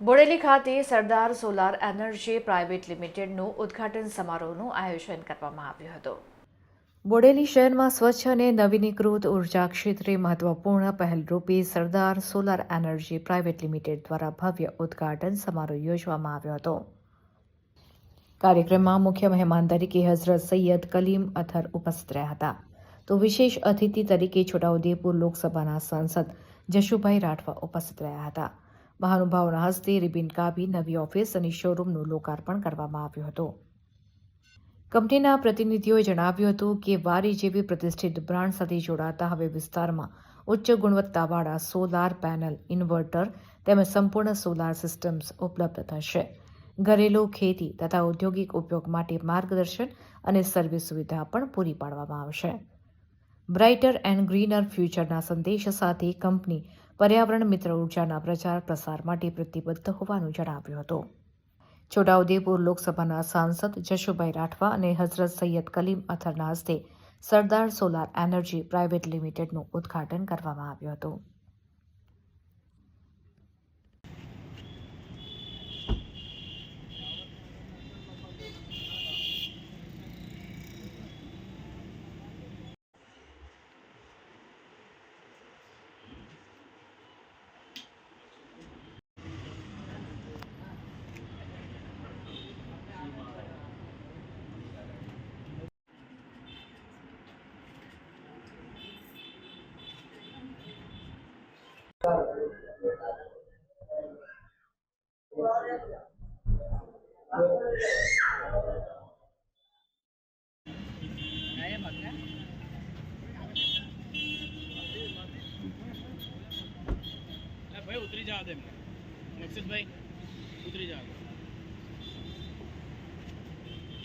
બોડેલી ખાતે Sardar solar energy private લિમિટેડનું ઉદ્ઘાટન સમારોહનું આયોજન કરવામાં આવ્યું હતું. બોડેલી શહેરમાં સ્વચ્છ અને નવીનીકૃત ઊર્જા ક્ષેત્રે મહત્વપૂર્ણ પહેલરૂપે Sardar solar energy private limited દ્વારા ભવ્ય ઉદ્ઘાટન સમારોહ યોજવામાં આવ્યો હતો. કાર્યક્રમમાં મુખ્ય મહેમાન તરીકે હઝરત સૈયદ કલીમ અથર ઉપસ્થિત રહ્યા હતા. તો વિશેષ અતિથિ તરીકે છોટાઉદેપુર લોકસભાના સાંસદ જશુભાઈ રાઠવા ઉપસ્થિત રહ્યા હતા. મહાનુભાવોના હસ્તે રિબિન કાપી નવી ઓફિસ અને શોરૂમનું લોકાર્પણ કરવામાં આવ્યું હતું. કંપનીના પ્રતિનિધિઓએ જણાવ્યું હતું કે, વારી જેવી પ્રતિષ્ઠિત બ્રાન્ડ સાથે જોડાતા હવે વિસ્તારમાં ઉચ્ચ ગુણવત્તાવાળા સોલાર પેનલ, ઇન્વર્ટર તેમજ સંપૂર્ણ સોલાર સિસ્ટમ્સ ઉપલબ્ધ થશે. ઘરેલુ ખેતી તથા ઔદ્યોગિક ઉપયોગ માટે માર્ગદર્શન અને સર્વિસ સુવિધા પણ પૂરી પાડવામાં આવશે. બ્રાઇટર એન્ડ ગ્રીનર ફ્યુચરના સંદેશ સાથે કંપની પર્યાવરણ મિત્ર ઉર્જાના પ્રચાર પ્રસાર માટે પ્રતિબદ્ધ હોવાનું જણાવ્યું હતું. છોટાઉદેપુર લોકસભાના સાંસદ જશુભાઈ રાઠવા અને હઝરત સૈયદ કલીમ અથરના હસ્તે સરદાર સોલાર એનર્જી પ્રાઇવેટ લિમિટેડનું ઉદ્ઘાટન કરવામાં આવ્યું હતું. ભાઈ, ઉતરી જવા દે મકસુદભાઈ ઉતરી જવા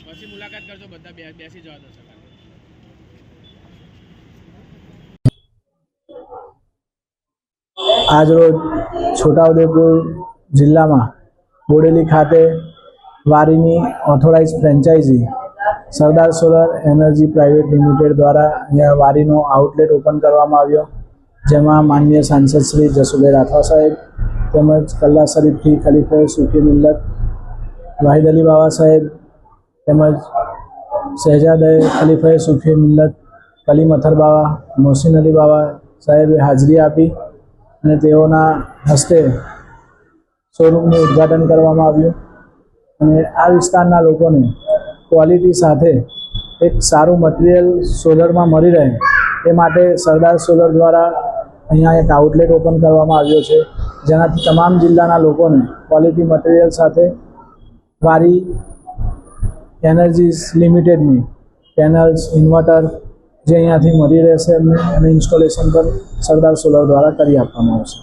પછી મુલાકાત કરજો બધા બેસી જવા દો સર આજરોજ છોટાઉદેપુર જિલ્લામાં બોડેલી ખાતે વારીની authorise franchisee, Sardar solar energy private limited દ્વારા અહીંયા વારીનો આઉટલેટ ઓપન કરવામાં આવ્યો, જેમાં માનનીય સાંસદ શ્રી જસુભાઈ રાઠવા સાહેબ તેમજ કલ્લા શરીફથી ખલીફે સુફી મિલ્લત, વાહિદ અલી બાવા સાહેબ તેમજ શહેજાદે ખલીફે સુફી મિલ્લત, કલીમ અથર બાવા, મોહસિન અલી બાવા સાહેબે હાજરી આપી અને તેઓના હસ્તે શોરૂમનું ઉદ્ઘાટન કરવામાં આવ્યું. અને આ વિસ્તારના લોકોને ક્વોલિટી સાથે એક સારું મટીરિયલ સોલરમાં મળી રહે એ માટે સરદાર સોલર દ્વારા અહીંયા એક આઉટલેટ ઓપન કરવામાં આવ્યો છે. જેનાથી તમામ જિલ્લાના લોકોને ક્વોલિટી મટીરિયલ સાથે વારી એનર્જીસ લિમિટેડની પેનલ્સ ઇન્વર્ટર જે અહીંયાથી મળી રહેશે એમને અને ઇન્સ્ટોલેશન પણ સરદાર સોલર દ્વારા કરી આપવામાં આવશે.